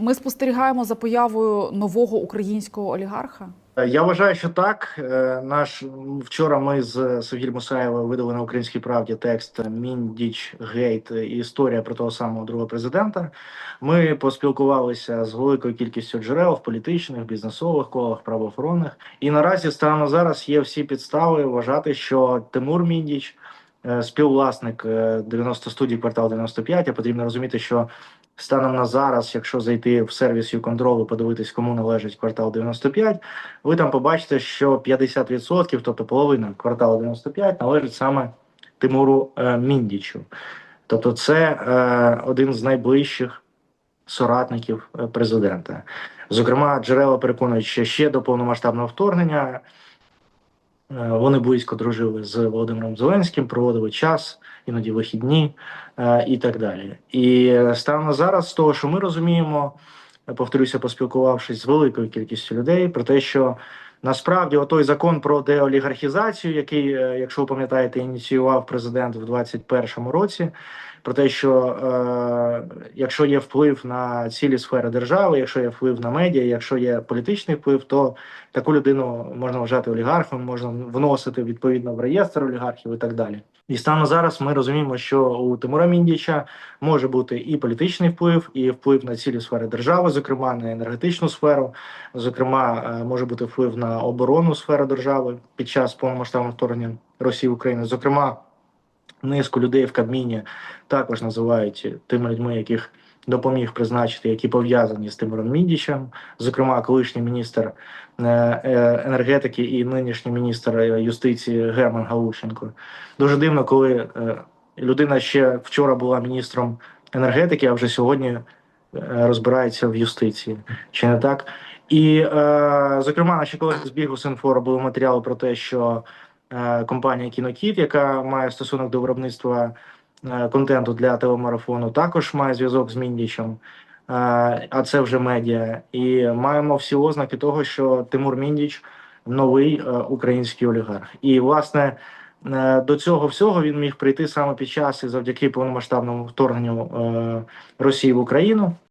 Ми спостерігаємо за появою нового українського олігарха. Я вважаю, що так. Е, Наш вчора ми з Сергієм Мусаєвою видали на українській правді текст Міндіч Гейт і історія про того самого другого президента. Ми поспілкувалися з великою кількістю джерел в політичних, бізнесових колах, правоохоронних. І наразі станом зараз є всі підстави вважати, що Тимур Міндіч, співвласник е, 90 студій квартал 95, а потрібно розуміти, що станом на зараз, якщо зайти в сервіс контролу, подивитись, кому належить квартал 95, ви там побачите, що 50%, тобто половина кварталу 95, належить саме Тимуру е, Міндічу. Тобто, це е, один з найближчих соратників е, президента. Зокрема, джерела переконують, що ще до повномасштабного вторгнення е, вони близько дружили з Володимиром Зеленським, проводили час, іноді вихідні е, і так далі. І е, станом на зараз, з того, що ми розуміємо, е, повторюся, поспілкувавшись з великою кількістю людей, про те, що насправді отой закон про деолігархізацію, який, е, якщо ви пам'ятаєте, ініціював президент в 2021 році, про те, що е, якщо є вплив на цілі сфери держави, якщо є вплив на медіа, якщо є політичний вплив, то таку людину можна вважати олігархом, можна вносити відповідно в реєстр олігархів і так далі. І станом зараз ми розуміємо, що у Тимура Міндіча може бути і політичний вплив, і вплив на цілі сфери держави, зокрема на енергетичну сферу, зокрема, е, може бути вплив на оборонну сферу держави під час повномасштабного вторгнення Росії в Україну. Зокрема, низку людей в Кабміні також називають тими людьми, яких допоміг призначити, які пов'язані з Тимуром Міндічем, зокрема, колишній міністр е, е, енергетики і нинішній міністр е, юстиції Герман Галущенко. Дуже дивно, коли людина ще вчора була міністром енергетики, а вже сьогодні розбирається в юстиції. Чи не так? І, зокрема, наші колеги з Бігус.Інфо робили матеріали про те, що компанія Кінокіт, яка має стосунок до виробництва контенту для телемарафону, також має зв'язок з Міндічем. Е, а це вже медіа. І маємо всі ознаки того, що Тимур Міндіч новий е, український олігарх. І власне е, до цього всього він міг прийти саме під час і завдяки повномасштабному вторгненню е, Росії в Україну.